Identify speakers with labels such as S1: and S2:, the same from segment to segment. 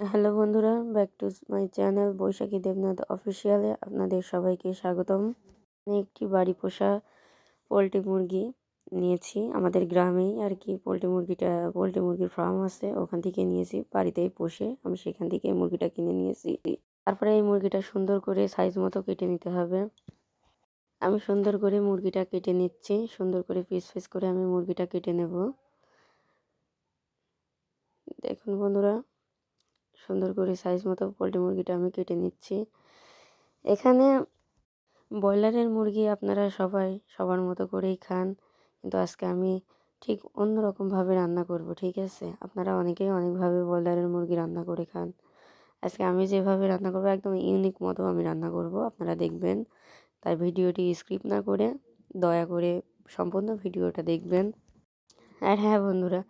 S1: Hello বন্ধুরা, back to my channel Baishakhi Debnath অফিসিয়ালে আপনাদের সবাইকে স্বাগতম। আমি একটি বাড়ি পোষা পোলট্রি মুরগি নিয়েছি, আমাদের গ্রামেই আর কি। পোলট্রি মুরগিটা, পোলট্রি মুরগির ফার্ম আছে, ওখান থেকে নিয়েছি, বাড়িতেই পোষে, আমি সেখান থেকে মুরগিটা কিনে নিয়েছি। তারপরে এই মুরগিটা সুন্দর করে সাইজ মতো কেটে নিতে হবে। আমি সুন্দর করে মুরগিটা কেটে নিচ্ছি, সুন্দর করে পিস পিস করে আমি মুরগিটা কেটে নেব। দেখুন বন্ধুরা সুন্দর করে সাইজ মতো পোলট্রি মুরগিটা আমি কেটে নিচ্ছি। এখানে ব্রয়লারের মুরগি আপনারা সবাই সবার মতো করেই খান। কিন্তু আজকে আমি ঠিক অন্যরকমভাবে রান্না করব, ঠিক আছে? আপনারা অনেকেই অনেকভাবে ব্রয়লারের মুরগি রান্না করে খান। আজকে আমি যেভাবে রান্না করব, একদম ইউনিক মতো আমি রান্না করব, আপনারা দেখবেন। তাই ভিডিওটি স্ক্রিপ্ট না করে দয়া করে সম্পূর্ণ ভিডিওটা দেখবেন। আর হ্যাঁ বন্ধুরা,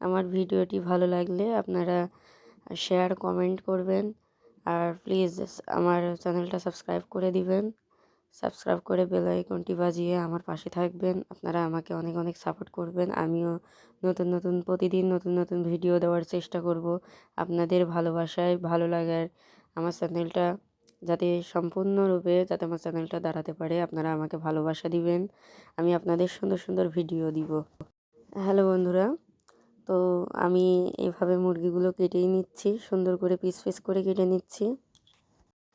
S1: আমার ভিডিওটি ভালো লাগলে আপনারা শেয়ার কমেন্ট করবেন। আর প্লিজ আমার চ্যানেলটা সাবস্ক্রাইব করে দিবেন। সাবস্ক্রাইব করে বেল আইকনটি বাজিয়ে আমার পাশে থাকবেন। আপনারা আমাকে অনেক অনেক সাপোর্ট করবেন। আমিও নতুন নতুন, প্রতিদিন নতুন নতুন ভিডিও দেওয়ার চেষ্টা করব। আপনাদের ভালোবাসায় ভালো লাগার আমার চ্যানেলটা যাতে সম্পূর্ণরূপে যাতে আমার চ্যানেলটা দাঁড়াতে পারে, আপনারা আমাকে ভালোবাসা দিবেন। আমি আপনাদের সুন্দর সুন্দর ভিডিও দিব। হ্যালো বন্ধুরা তো আমি এভাবে মুরগিগুলো কেটেই নিচ্ছি, সুন্দর করে পিস পিস করে কেটে নিচ্ছি।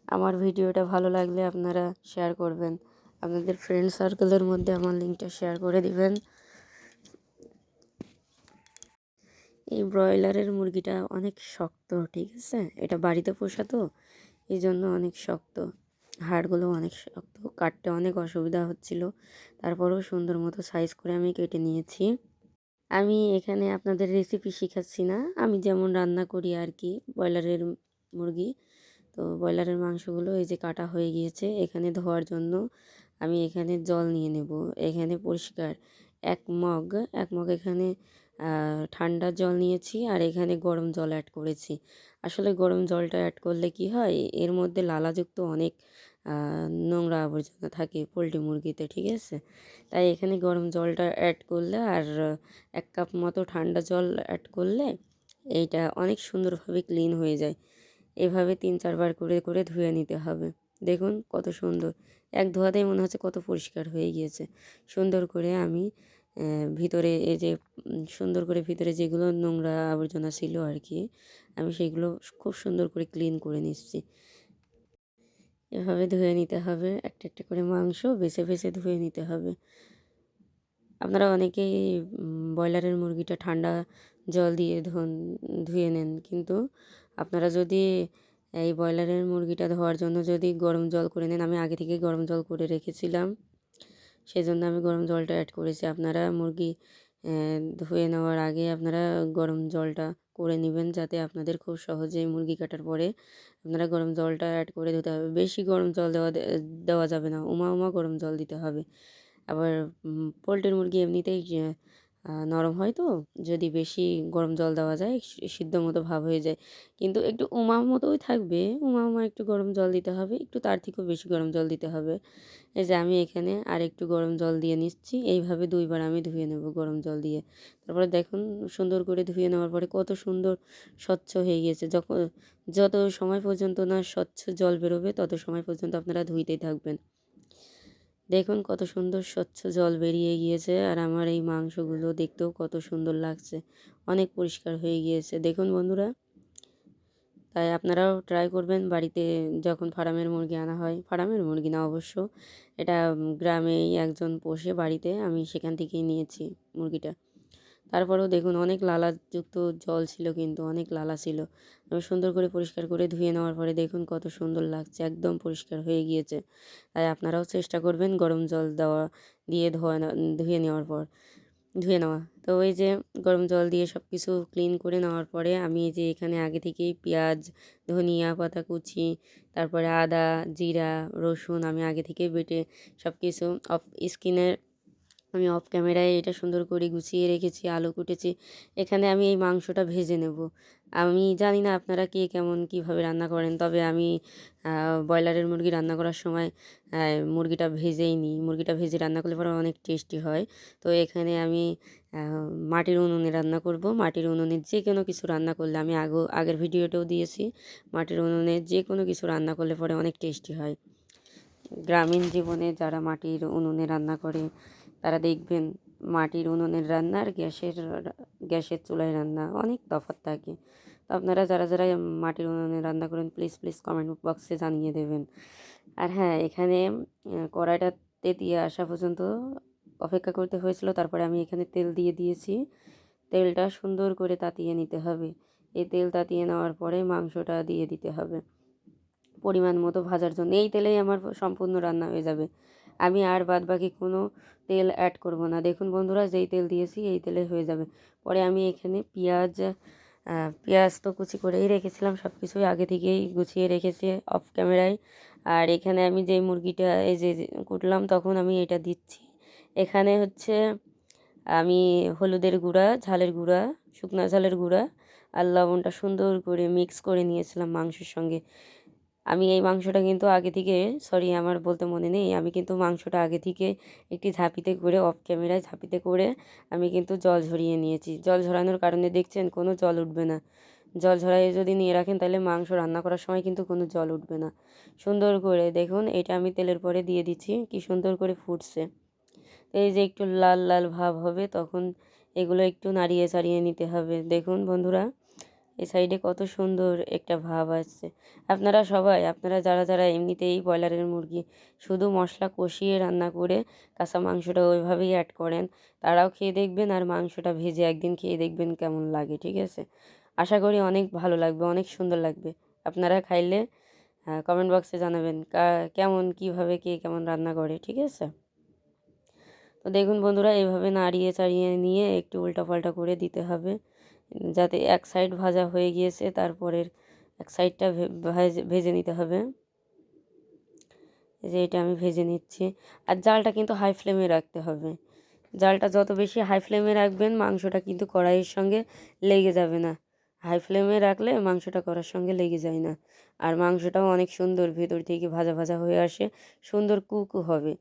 S1: আমার ভিডিওটা ভালো লাগলে আপনারা শেয়ার করবেন। আপনাদের ফ্রেন্ড সার্কেলের মধ্যে আমার লিঙ্কটা শেয়ার করে দিবেন। এই ব্রয়লারের মুরগিটা অনেক শক্ত, ঠিক আছে? এটা বাড়িতে পোষা তো, এই জন্য অনেক শক্ত। হাড়গুলো অনেক শক্ত, কাটতে অনেক অসুবিধা হচ্ছিল। তারপরেও সুন্দর মতো সাইজ করে আমি কেটে নিয়েছি। আমি এখানে আপনাদের রেসিপি শেখাচ্ছি না। আমি যেমন রান্না করি আর কি ব্রয়লারের মুরগি, তো ব্রয়লারের মাংসগুলো এই যে কাটা হয়ে গিয়েছে, এখানে ধোয়ার জন্য আমি এখানে জল নিয়ে নেব। এখানে পরিষ্কার এক মগ এক মগ এখানে ঠান্ডা জল নিয়েছি আর এখানে গরম জল অ্যাড করেছি। আসলে গরম জলটা অ্যাড করলে কি হয়, এর মধ্যে লালাযুক্ত অনেক নোংরা আবর্জনা থাকে পোলট্রি মুরগিতে, ঠিক আছে? তাই এখানে গরম জলটা অ্যাড করলে আর এক কাপ মতো ঠান্ডা জল অ্যাড করলে এইটা অনেক সুন্দরভাবে ক্লিন হয়ে যায়। এভাবে তিন চারবার করে করে ধুয়ে নিতে হবে। দেখুন কত সুন্দর। এক ধোয়াতেই মনে হচ্ছে কত পরিষ্কার হয়ে গিয়েছে। সুন্দর করে আমি ভিতরে এই যে সুন্দর করে ভিতরে যেগুলো নোংরা আবর্জনা ছিল আর কি, আমি সেগুলো খুব সুন্দর করে ক্লিন করে নিচ্ছি। এভাবে ধুয়ে নিতে হবে। একটা একটা করে মাংস বেছে বেছে ধুয়ে নিতে হবে। আপনারা অনেকেই ব্রয়লারের মুরগিটা ঠান্ডা জল দিয়ে ধন, ধুয়ে নেন। কিন্তু আপনারা যদি এই ব্রয়লারের মুরগিটা ধোয়ার জন্য যদি গরম জল করে নেন, আমি আগে থেকে গরম জল করে রেখেছিলাম। সেই জন্য আমি গরম জলটা অ্যাড করেছি। আপনারা মুরগি ধুয়ে নেওয়ার আগে আপনারা গরম জলটা করে নেবেন যাতে আপনাদের খুব সহজেই মুরগি কাটার পরে আপনারা গরম জলটা অ্যাড করে দিতে হবে। বেশি গরম জল দেওয়া দেওয়া যাবে না, উমা উমা গরম জল দিতে হবে। আবার পোলট্রির মুরগি এমনিতেই নরম হয় তো, যদি বেশি গরম জল দেওয়া যায় সিদ্ধ মতো ভাব হয়ে যায়। কিন্তু একটু উমা মতোই থাকবে উমা উমা একটু গরম জল দিতে হবে, একটু তার থেকেও বেশি গরম জল দিতে হবে। এই যে আমি এখানে আর একটু গরম জল দিয়ে নিচ্ছি, এইভাবে দুইবার আমি ধুয়ে নেব গরম জল দিয়ে। তারপরে দেখুন সুন্দর করে ধুয়ে নেওয়ার পরে কত সুন্দর স্বচ্ছ হয়ে গিয়েছে। যখন, যত সময় পর্যন্ত না স্বচ্ছ জল বেরোবে, তত সময় পর্যন্ত আপনারা ধুইতেই থাকবেন। দেখুন কত সুন্দর স্বচ্ছ জল বেরিয়ে গিয়েছে আর আমার এই মাংসগুলো দেখতেও কত সুন্দর লাগছে। অনেক পরিষ্কার হয়ে গিয়েছে। দেখুন বন্ধুরা, তাই আপনারাও ট্রাই করবেন বাড়িতে যখন ফার্মের মুরগি আনা হয়। ফার্মের মুরগি না অবশ্য, এটা গ্রামেই একজন পোষে বাড়িতে, আমি সেখান থেকেই নিয়েছি মুরগিটা। তারপরেও দেখুন অনেক লালাযুক্ত জল ছিল কিন্তু, অনেক লালা ছিল। আমি সুন্দর করে পরিষ্কার করে ধুয়ে নেওয়ার পরে দেখুন কত সুন্দর লাগছে, একদম পরিষ্কার হয়ে গিয়েছে। তাই আপনারাও চেষ্টা করবেন গরম জল দেওয়া দিয়ে ধোয়া ধুয়ে নেওয়ার পর, ধুয়ে নেওয়া। তো ওই যে গরম জল দিয়ে সব কিছু ক্লিন করে নেওয়ার পরে আমি যে এখানে আগে থেকেই পেঁয়াজ, ধনিয়া পাতা কুচি, তারপরে আদা, জিরা, রসুন আমি আগে থেকেই বেটে সব কিছু অফ স্কিনের আমি অফ ক্যামেরায় এটা সুন্দর করে গুছিয়ে রেখেছি, আলু কুটেছি। এখানে আমি এই মাংসটা ভেজে নেব। আমি জানি না আপনারা কে কেমন কীভাবে রান্না করেন, তবে আমি ব্রয়লারের মুরগি রান্না করার সময় মুরগিটা ভেজেই নিই। মুরগিটা ভেজে রান্না করলে পরে অনেক টেস্টি হয়। তো এখানে আমি মাটির উনুনে রান্না করব। মাটির উনুনে যে কোনো কিছু রান্না করলে আমি আগো আগের ভিডিওটাও দিয়েছি। মাটির উনুনে যে কোনো কিছু রান্না করলে পরে অনেক টেস্টি হয়। গ্রামীণ জীবনে যারা মাটির উনুনে রান্না করে তারা দেখবেন মাটির উনুনের রান্না আর গ্যাসের গ্যাসের চুলায় রান্না অনেক তফাৎ থাকে। তো আপনারা যারা যারা মাটির উনুনে রান্না করেন প্লিজ প্লিজ কমেন্ট বক্সে জানিয়ে দেবেন। আর হ্যাঁ এখানে কড়াইটাতে দিয়ে আসা পর্যন্ত অপেক্ষা করতে হয়েছিল। তারপরে আমি এখানে তেল দিয়ে দিয়েছি। তেলটা সুন্দর করে তাতিয়ে নিতে হবে। এই তেল তাতিয়ে নেওয়ার পরে মাংসটা দিয়ে দিতে হবে। পরিমাণ মতো ভাজার জন্য। এই তেলেই আমার সম্পূর্ণ রান্না হয়ে যাবে। আমি আর বাদ বাকি কোনো তেল অ্যাড করব না। দেখুন বন্ধুরা, যেই তেল দিয়েছি এই তেলে হয়ে যাবে। পরে আমি এখানে পেঁয়াজ পেঁয়াজ তো কুচি করেই রেখেছিলাম সব কিছুই আগে থেকেই গুছিয়ে রেখেছি অফ ক্যামেরায় আর এখানে আমি যেই মুরগিটা, এই যে কুটলাম, তখন আমি এটা দিচ্ছি। এখানে হচ্ছে আমি হলুদের গুঁড়া, ঝালের গুঁড়া, শুকনো ঝালের গুঁড়া আর লবণটা সুন্দর করে মিক্স করে নিয়েছিলাম মাংসের সঙ্গে। আমি এই মাংসটা কিন্তু আগে থেকে সরি আমার বলতে মনে নেই। আমি কিন্তু মাংসটা আগে থেকে একটি ঝাঁপিতে করে অফ ক্যামেরায় ঝাঁপিতে করে আমি কিন্তু জল ঝরিয়ে নিয়েছি। জল ঝরানোর কারণে দেখছেন কোনো জল উঠবে না। জল ঝরাইয়ে যদি নিয়ে রাখেন তাহলে মাংস রান্না করার সময় কিন্তু কোনো জল উঠবে না। সুন্দর করে দেখুন, এটা আমি তেলের পরে দিয়ে দিচ্ছি। কি সুন্দর করে ফুটছে। এই যে একটু লাল লাল ভাব হবে, তখন এগুলো একটু নাড়িয়ে চাড়িয়ে নিতে হবে। দেখুন বন্ধুরা এই সাইডে কত সুন্দর একটা ভাব আসছে। আপনারা সবাই, আপনারা যারা যারা এমনিতেই ব্রয়লারের মুরগি শুধু মশলা কষিয়ে রান্না করে কাঁচা মাংসটা ওইভাবেই অ্যাড করেন, তারাও খেয়ে দেখবেন আর মাংসটা ভেজে একদিন খেয়ে দেখবেন কেমন লাগে, ঠিক আছে? আশা করি অনেক ভালো লাগবে, অনেক সুন্দর লাগবে। আপনারা খাইলে কমেন্ট বক্সে জানাবেন কেমন, কীভাবে, কে কেমন রান্না করে, ঠিক আছে? তো দেখুন বন্ধুরা এইভাবে নাড়িয়ে চাড়িয়ে নিয়ে একটু উল্টা পাল্টা করে দিতে হবে। যাতে এক সাইড ভাজা হয়ে গিয়েছে, তারপরের এক সাইডটা ভেজে নিতে হবে। যে এটা আমি ভেজে নিচ্ছি। আর জালটা কিন্তু হাই ফ্লেমে রাখতে হবে। জালটা যত বেশি হাই ফ্লেমে রাখবেন, মাংসটা কিন্তু কড়াইয়ের সঙ্গে লেগে যাবে না। হাই ফ্লেমে রাখলে মাংসটা করার সঙ্গে লেগে যায় না। আর মাংসটাও অনেক সুন্দর ভেতর থেকে ভাজা ভাজা হয়ে আসে, সুন্দর কুকু হবে।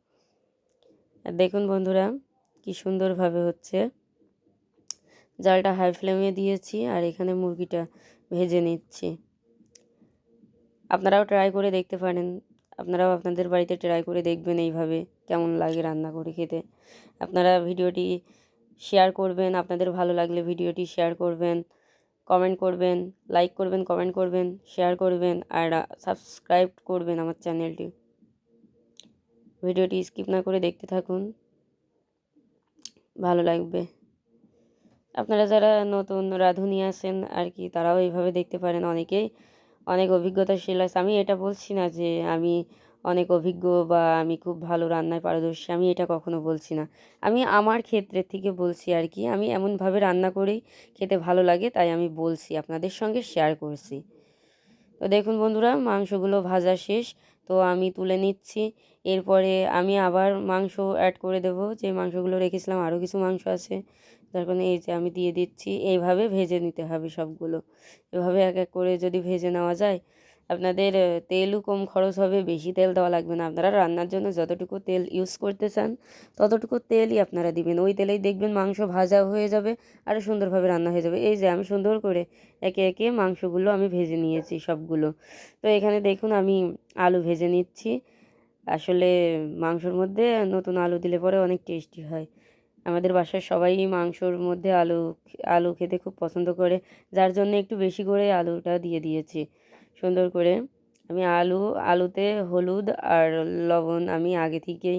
S1: দেখুন বন্ধুরা, কি সুন্দরভাবে হচ্ছে। জালটা হাই ফ্লেমে দিয়েছি আর এখানে মুরগিটা ভেজে নিচ্ছি। আপনারাও ট্রাই করে দেখতে পারেন। আপনারাও আপনাদের বাড়িতে ট্রাই করে দেখবেন এইভাবে কেমন লাগে রান্না করে খেতে। আপনারা ভিডিওটি শেয়ার করবেন, আপনাদের ভালো লাগলে ভিডিওটি শেয়ার করবেন কমেন্ট করবেন লাইক করবেন কমেন্ট করবেন শেয়ার করবেন আর সাবস্ক্রাইব করবেন আমার চ্যানেলটি ভিডিওটি স্কিপ না করে দেখতে থাকুন। ভালো লাগবে। আপনারা যারা নতুন রাঁধুনি আছেন আর কি, তারাও এইভাবে দেখতে পারেন অনেকেই। অনেক অভিজ্ঞতাশীল আছে। আমি এটা বলছি না যে আমি অনেক অভিজ্ঞ বা আমি খুব ভালো রান্নায় পারদর্শী, আমি এটা কখনো বলছি না। আমি আমার ক্ষেত্রের থেকে বলছি আর কি, আমি এমনভাবে রান্না করেই খেতে ভালো লাগে, তাই আমি বলছি, আপনাদের সঙ্গে শেয়ার করছি। তো দেখুন বন্ধুরা, মাংসগুলো ভাজা শেষ। তো আমি তুলে নিচ্ছি। এরপরে আমি আবার মাংস অ্যাড করে দেব। যে মাংসগুলো রেখেছিলাম আরও কিছু মাংস আছে। যার কারণে এই যে আমি দিয়ে দিচ্ছি। এইভাবে ভেজে নিতে হবে সবগুলো। এভাবে এক এক করে যদি ভেজে নেওয়া যায় আপনাদের তেলও কম খরচ হবে, বেশি তেল দেওয়া লাগবে না। আপনারা রান্নার জন্য যতটুকু তেল ইউজ করতে চান, ততটুকু তেলই আপনারা দিবেন। ওই তেলেই দেখবেন মাংস ভাজা হয়ে যাবে আর সুন্দরভাবে রান্না হয়ে যাবে। এই যে আমি সুন্দর করে একে একে মাংসগুলো আমি ভেজে নিয়েছি সবগুলো। তো এখানে দেখুন আমি আলু ভেজে নিচ্ছি। আসলে মাংসর মধ্যে নতুন আলু দিলে পরে অনেক টেস্টি হয়। আমাদের বাসার সবাই মাংসর মধ্যে আলু আলু খেতে খুব পছন্দ করে। যার জন্য একটু বেশি করে আলুটা দিয়ে দিয়েছি। সুন্দর করে। আমি আলু, আলুতে হলুদ আর লবণ আমি আগে থেকেই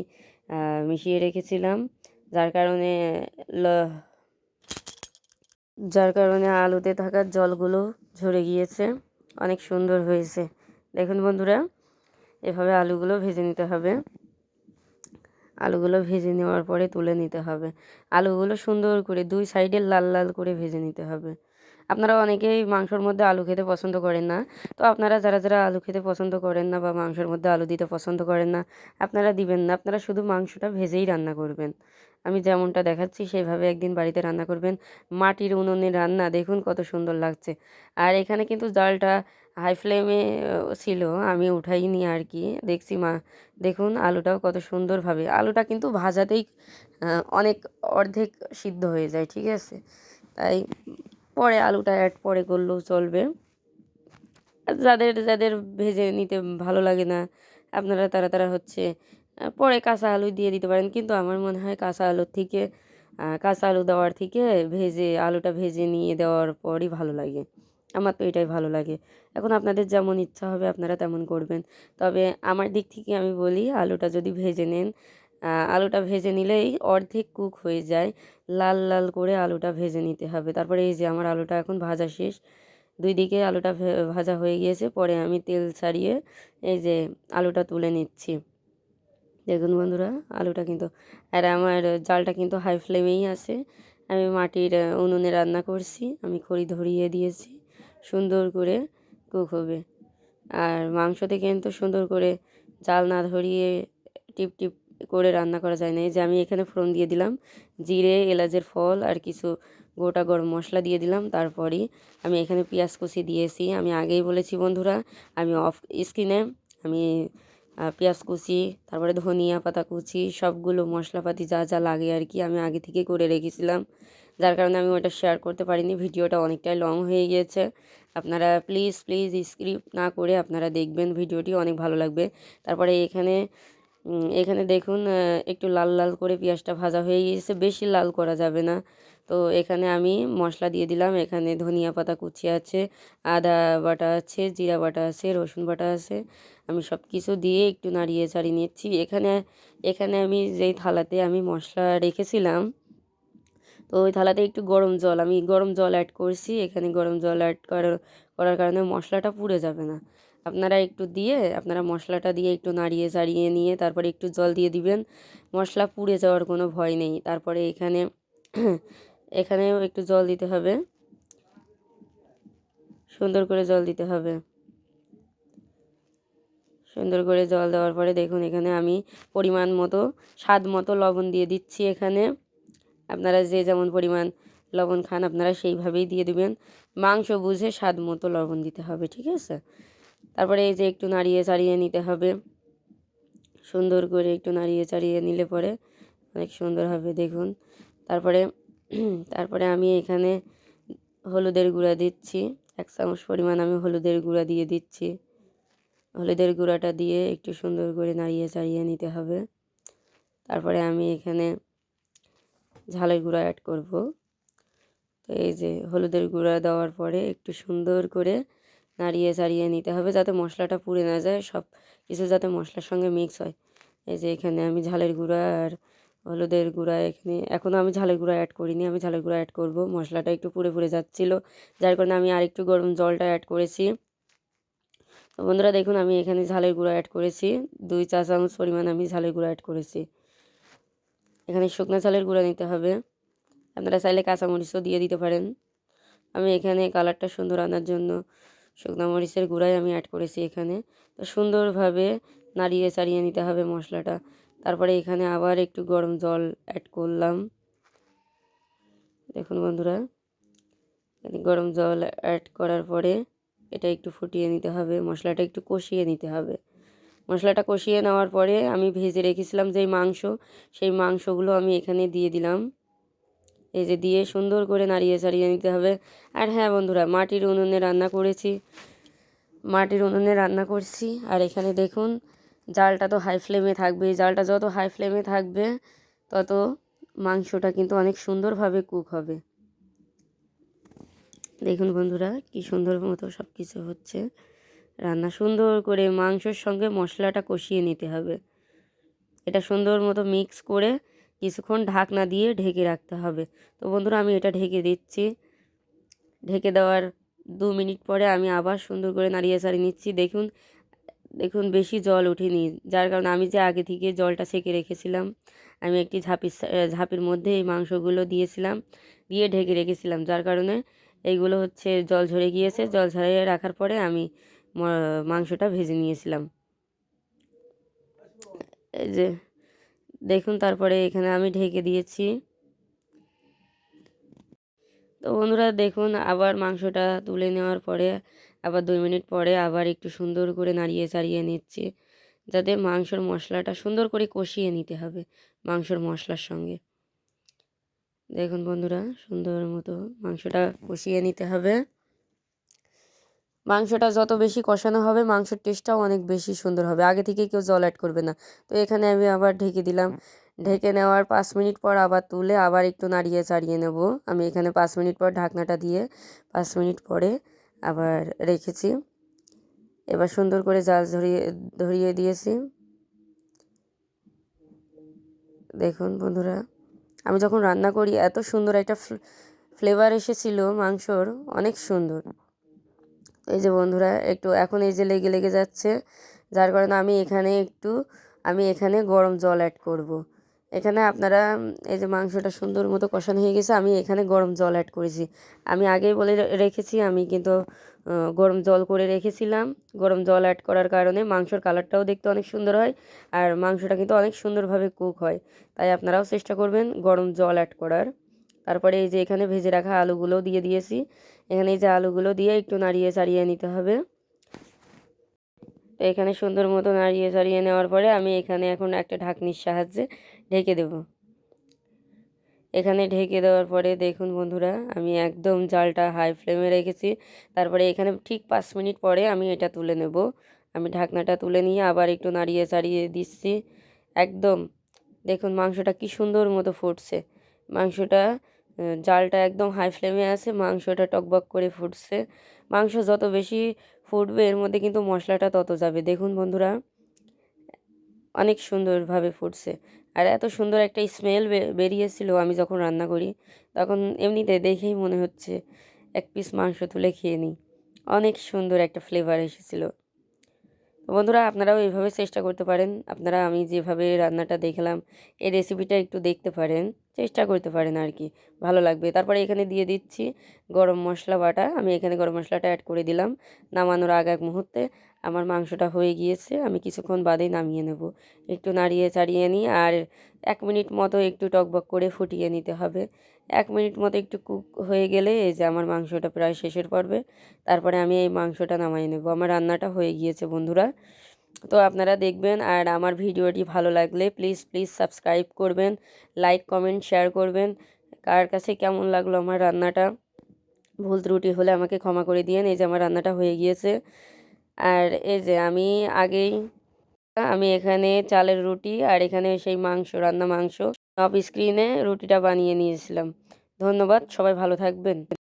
S1: মিশিয়ে রেখেছিলাম। যার কারণে যার কারণে আলুতে থাকা জলগুলো ঝরে গিয়েছে। অনেক সুন্দর হয়েছে। দেখুন বন্ধুরা, এভাবে আলুগুলো ভেজে নিতে হবে। আলুগুলো ভেজে নেওয়ার পরে তুলে নিতে হবে। আলুগুলো সুন্দর করে দুই সাইডে লাল লাল করে ভেজে নিতে হবে। আপনারা অনেকেই মাংসর মধ্যে আলু খেতে পছন্দ করেন না। তো আপনারা যারা যারা আলু খেতে পছন্দ করেন না বা মাংসর মধ্যে আলু দিতে পছন্দ করেন না, আপনারা দিবেন না। আপনারা শুধু মাংসটা ভেজেই রান্না করবেন। আমি যেমনটা দেখাচ্ছি সেইভাবে একদিন বাড়িতে রান্না করবেন। মাটির উনুনে রান্না, দেখুন কত সুন্দর লাগছে। আর এখানে কিন্তু জালটা হাই ফ্লেমে ছিল, আমি উঠাইনি আর কি। দেখছি মা, দেখুন আলুটাও কত সুন্দরভাবে। আলুটা কিন্তু ভাজাতেই অনেক অর্ধেক সিদ্ধ হয়ে যায়, ঠিক আছে? তাই পরে আলুটা অ্যাড পরে করলেও চলবে। যাদের যাদের ভেজে নিতে ভালো লাগে না, আপনারা তারা তারা হচ্ছে পরে কাঁচা আলু দিয়ে দিতে পারেন। কিন্তু আমার মনে হয় কাঁচা আলুর থেকে কাঁচা আলু দেওয়ার থেকে ভেজে, আলুটা ভেজে নিয়ে দেওয়ার পরই ভালো লাগে। আমার তো এটাই ভালো লাগে। এখন আপনাদের যেমন ইচ্ছা হবে আপনারা তেমন করবেন। তবে আমার দিক থেকে আমি বলি, আলুটা যদি ভেজে নেন আলুটা ভেজে নিলেই অর্ধেক কুক হয়ে যায়। লাল লাল করে আলুটা ভেজে নিতে হবে। তারপরে এই যে আমার আলুটা এখন ভাজা শেষ। দুই দিকে আলুটা ভাজা হয়ে গিয়েছে। পরে আমি তেল ছাড়িয়ে এই যে আলুটা তুলে নিচ্ছি। দেখুন বন্ধুরা, আলুটা কিন্তু, আর আমার জালটা কিন্তু হাই ফ্লেমেই আছে। আমি মাটির উনুনে রান্না করছি। আমি খড়ি ধরিয়ে দিয়েছি। সুন্দর করে কুক হবে। আর মাংসতে কিন্তু সুন্দর করে জাল না ধরিয়ে টিপ টিপ করে রান্না করা যায় না। এই যে আমি এখানে ফোড়ন দিয়ে দিলাম, জিরে, এলাচের ফল আর কিছু গোটা গরম মশলা দিয়ে দিলাম। তারপরেই আমি এখানে পেঁয়াজ কুচি দিয়েছি। আমি আগেই বলেছি বন্ধুরা, আমি অফ স্ক্রিনে আমি পেঁয়াজ কুচি, তারপরে ধনিয়া পাতা কুচি, সবগুলো মশলাপাতি যা যা লাগে আর কি আমি আগে থেকে করে রেখেছিলাম। যার কারণে আমি ওটা শেয়ার করতে পারিনি। ভিডিওটা অনেকটাই লং হয়ে গিয়েছে। আপনারা প্লিজ প্লিজ স্ক্রিপ্ট না করে আপনারা দেখবেন। ভিডিওটি অনেক ভালো লাগবে। তারপরে এখানে এখানে দেখুন একটু লাল লাল করে পেঁয়াজটা ভাজা হয়ে গিয়েছে, বেশি লাল করা যাবে না। তো এখানে আমি মশলা দিয়ে দিলাম, এখানে ধনিয়া পাতা কুচি আছে, আদা বাটা আছে, জিরা বাটা আছে, রসুন বাটা আছে। আমি সব কিছু দিয়ে একটু নাড়িয়ে চাড়িয়ে নিচ্ছি। এখানে এখানে আমি যেই থালাতে আমি মশলা রেখেছিলাম, তো ওই থালাতে একটু গরম জল, আমি গরম জল অ্যাড করছি। এখানে গরম জল অ্যাড করার করার কারণে মশলাটা পুড়ে যাবে না। আপনারা একটু দিয়ে, আপনারা মশলাটা দিয়ে একটু নাড়িয়ে চাড়িয়ে নিয়ে তারপরে একটু জল দিয়ে দিবেন। মশলা পুড়ে যাওয়ার কোনো ভয় নেই। তারপরে এখানে এখানেও একটু জল দিতে হবে। সুন্দর করে জল দিতে হবে। সুন্দর করে জল দেওয়ার পরে দেখুন, এখানে আমি পরিমাণ মতো, স্বাদ মতো লবণ দিয়ে দিচ্ছি এখানে। আপনারা যে যেমন পরিমাণ লবণ খান, আপনারা সেইভাবেই দিয়ে দিবেন। মাংস বুঝে স্বাদ মতো লবণ দিতে হবে, ঠিক আছে? তারপরে এই যে একটু নাড়িয়ে চাড়িয়ে নিতে হবে। সুন্দর করে একটু নাড়িয়ে চাড়িয়ে নিলে পরে অনেক সুন্দর হবে, দেখুন। তারপরে তারপরে আমি এখানে হলুদের গুঁড়া দিচ্ছি। এক চামচ পরিমাণ আমি হলুদের গুঁড়া দিয়ে দিচ্ছি। হলুদের গুঁড়াটা দিয়ে একটু সুন্দর করে নাড়িয়ে চাড়িয়ে নিতে হবে। তারপরে আমি এখানে ঝালের গুঁড়া অ্যাড করব। তো এই যে হলুদের গুঁড়া দেওয়ার পরে একটু সুন্দর করে নাড়িয়ে চাড়িয়ে নিতে হবে যাতে মশলাটা পুড়ে না যায়, সব কিছু যাতে মশলার সঙ্গে মিক্স হয়। এই যে এখানে আমি ঝালের গুঁড়া আর হলুদের গুঁড়া এখানে এখনও আমি ঝালের গুঁড়া অ্যাড করিনি, আমি ঝালের গুঁড়া অ্যাড করব। মশলাটা একটু পুড়ে পুড়ে যাচ্ছিল, যার কারণে আমি আরেকটু গরম জলটা অ্যাড করেছি। তো বন্ধুরা দেখুন, আমি এখানে ঝালের গুঁড়া অ্যাড করেছি, দুই চা চামচ পরিমাণ আমি ঝালের গুঁড়া অ্যাড করেছি। এখানে শুকনো ঝালের গুঁড়া নিতে হবে। আপনারা চাইলে কাঁচামরিচও দিয়ে দিতে পারেন। আমি এখানে কালারটা সুন্দর আনার জন্য শুকনো মরিচের গুঁড়াই আমি অ্যাড করেছি এখানে। তো সুন্দরভাবে নাড়িয়ে চাড়িয়ে নিতে হবে মশলাটা। তারপরে এখানে আবার একটু গরম জল অ্যাড করলাম। দেখুন বন্ধুরা গরম জল অ্যাড করার পরে এটা একটু ফুটিয়ে নিতে হবে, মশলাটা একটু কষিয়ে নিতে হবে। মশলাটা কষিয়ে নেওয়ার পরে আমি ভেজে রেখেছিলাম যেই মাংস, সেই মাংসগুলো আমি এখানে দিয়ে দিলাম। এই যে দিয়ে সুন্দর করে নাড়িয়ে চাড়িয়ে নিতে হবে। আর হ্যাঁ বন্ধুরা, মাটির উনুনে রান্না করেছি। মাটির উনুনে রান্না করছি। আর এখানে দেখুন, জালটা তো হাই ফ্লেমে থাকবে। জালটা যত হাই ফ্লেমে থাকবে, তত মাংসটা কিন্তু অনেক সুন্দরভাবে কুক হবে। দেখুন বন্ধুরা, কি সুন্দর মতো সব কিছু হচ্ছে। রান্না সুন্দর করে মাংসর সঙ্গে মশলাটা কষিয়ে নিতে হবে। এটা সুন্দর মতো মিক্স করে কিছুক্ষণ ঢাকনা দিয়ে ঢেকে রাখতে হবে। তো বন্ধুরা, আমি এটা ঢেকে দিচ্ছি। ঢেকে দেওয়ার দু মিনিট পরে আমি আবার সুন্দর করে নাড়িয়ে চাড়িয়ে নিচ্ছি। দেখুন দেখুন, বেশি জল ওঠেনি, যার কারণে আমি যে আগে থেকে জলটা সেকে রেখেছিলাম, আমি একটি ঝাঁপির ঝাঁপির মধ্যে এই মাংসগুলো দিয়েছিলাম, দিয়ে ঢেকে রেখেছিলাম, যার কারণে এইগুলো হচ্ছে জল ঝরে গিয়েছে। জল ঝরিয়ে রাখার পরে আমি মাংসটা ভেজে নিয়েছিলাম। এই যে দেখুন তারপরে এখানে আমি ঢেকে দিয়েছি। তো বন্ধুরা দেখুন আবার মাংসটা তুলে নেওয়ার পরে, আবার দুই মিনিট পরে আবার একটু সুন্দর করে নাড়িয়ে চাড়িয়ে নিচ্ছি, যাতে মাংসর মশলাটা সুন্দর করে কষিয়ে নিতে হবে মাংসর মশলার সঙ্গে। দেখুন বন্ধুরা সুন্দর মতো মাংসটা কষিয়ে নিতে হবে। মাংসটা যত বেশি কষানো হবে মাংসের টেস্টটাও অনেক বেশি সুন্দর হবে। আগে থেকে কেউ জল অ্যাড করবে না। তো এখানে আমি আবার ঢেকে দিলাম। ঢেকে নেওয়ার পাঁচ মিনিট পর আবার তুলে আবার একটু নাড়িয়ে চাড়িয়ে নেব। আমি এখানে পাঁচ মিনিট পর ঢাকনাটা দিয়ে পাঁচ মিনিট পরে আবার রেখেছি। এবার সুন্দর করে জাল ধরিয়ে ধরিয়ে দিয়েছি। দেখুন বন্ধুরা আমি যখন রান্না করি এত সুন্দর একটা ফ্লেভার এসেছিল মাংসর অনেক সুন্দর। এই যে বন্ধুরা, একটু এখন এই যে লেগে লেগে যাচ্ছে, যার কারণে আমি এখানে একটু, আমি এখানে গরম জল অ্যাড করব। এখানে আপনারা এই যে মাংসটা সুন্দর মতো কষানো হয়ে গেছে, আমি এখানে গরম জল অ্যাড করেছি। আমি আগেই বলে রেখেছি, আমি কিন্তু গরম জল করে রেখেছিলাম। গরম জল অ্যাড করার কারণে মাংসর কালারটাও দেখতে অনেক সুন্দর হয়, আর মাংসটা কিন্তু অনেক সুন্দরভাবে কুক হয়। তাই আপনারাও চেষ্টা করবেন গরম জল অ্যাড করার। তারপরে এই যে এখানে ভেজে রাখা আলুগুলোও দিয়ে দিয়েছি। এখানে এই যে আলুগুলো দিয়ে একটু নাড়িয়ে চাড়িয়ে নিতে হবে। তো এখানে সুন্দর মতো নাড়িয়ে চাড়িয়ে নেওয়ার পরে আমি এখানে এখন একটা ঢাকনির সাহায্যে ঢেকে দেব। এখানে ঢেকে দেওয়ার পরে দেখুন বন্ধুরা, আমি একদম জালটা হাই ফ্লেমে রেখেছি। তারপরে এখানে ঠিক পাঁচ মিনিট পরে আমি এটা তুলে নেব। আমি ঢাকনাটা তুলে নিয়ে আবার একটু নাড়িয়ে চাড়িয়ে দিচ্ছি। একদম, দেখুন মাংসটা কি সুন্দর মতো ফুটছে। মাংসটা জালটা একদম হাই ফ্লেমে আছে, মাংসটা টকবক করে ফুটছে। মাংস যত বেশি ফুটবে, এর মধ্যে কিন্তু মশলাটা তত যাবে। দেখুন বন্ধুরা, অনেক সুন্দরভাবে ফুটছে। আর এত সুন্দর একটা স্মেল বেরিয়েছিল আমি যখন রান্না করি, তখন এমনিতে দেখেই মনে হচ্ছে এক পিস মাংস তুলে খেয়ে নিই। অনেক সুন্দর একটা ফ্লেভার এসেছিল। তো বন্ধুরা, আপনারাও এইভাবে চেষ্টা করতে পারেন। আপনারা আমি যেভাবে রান্নাটা দেখলাম, এই রেসিপিটা একটু দেখতে পারেন। চেষ্টা করতে পারেন আর কি ভালো লাগবে। তারপরে এখানে দিয়ে দিচ্ছি গরম মশলা বাটা। আমি এখানে গরম মশলাটা অ্যাড করে দিলাম নামানোর আগ এক মুহূর্তে। আমার মাংসটা হয়ে গিয়েছে। আমি কিছুক্ষণ বাদেই নামিয়ে নেব। একটু নাড়িয়ে চাড়িয়ে নিই আর এক মিনিট মতো একটু টকবক করে ফুটিয়ে নিতে হবে। এক মিনিট মতো একটু কুক হয়ে গেলে এই যে আমার মাংসটা প্রায় শেষের পর্বে। তারপরে আমি এই মাংসটা নামাই নেব। আমার রান্নাটা হয়ে গিয়েছে বন্ধুরা। তো আপনারা দেখবেন আর আমার ভিডিওটি ভালো লাগলে প্লিজ প্লিজ সাবস্ক্রাইব করবেন লাইক কমেন্ট শেয়ার করবেন। কার কাছে কেমন লাগল আমার রান্নাটা? ভুল ত্রুটি হলে আমাকে ক্ষমা করে দিয়েন। এই যে আমার রান্নাটা হয়ে গিয়েছে। আর এই যে আমি আগেই, আমি এখানে চালের রুটি আর এখানে সেই মাংস, রান্না মাংস। অফ স্ক্রিনে রুটিটা বানিয়ে নিয়েছিলাম। ধন্যবাদ, সবাই ভালো থাকবেন।